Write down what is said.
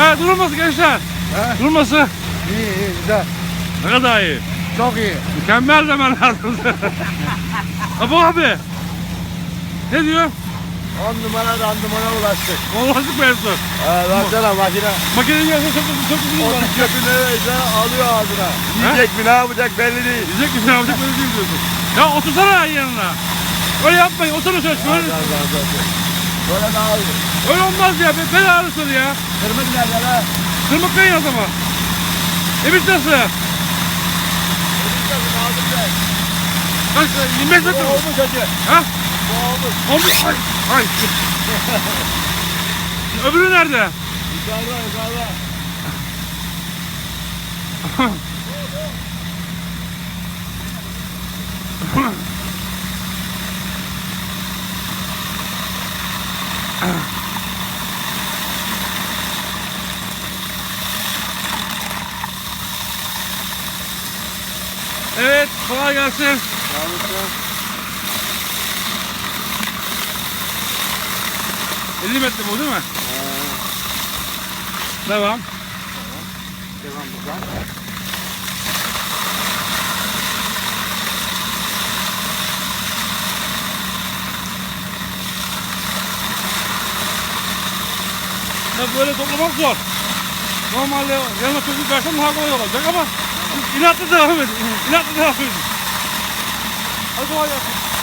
Evet durulması gençler. He? Durması. İyi iyi güzel. Ne kadar iyi. Çok iyi. Mükemmel demen lazım. Abu abi. Ne diyor? 10 numara randımana ulaştık. Olmazlık mevzu. He baksana makine. Makinenin gelse çok çok uzun O var. kötü neyse alıyor ağzına. Yiyecek mi ne yapacak belli değil. Diyecek ki ne yapacak böyle değil diyorsun. Ya otursana yanına. Öyle yapmayın. Otur şöyle. Al, Böyle, al, al, al. Böyle daha iyi. öyle olmaz ya. Be- Bel ağrısı ya. Kırmızı nerede lan? Tırmıklayın adamı. Emiş nasıl? Aldım ben. Kaç? 25 metre mi? olmuş hacı. Ha? Bu olmuş. Olmuş. Ay. Ay. Öbürü nerede? Yukarıda yukarıda. Evet. Kolay gelsin. Yanlışlıkla. 50 metre bu değil mi? Devam. Devam buradan. Ya böyle toplamak zor. Normalde yanına çocuk versen daha kolay olacak ama inatla devam edin. İnatla devam edin. Hadi kolay gelsin.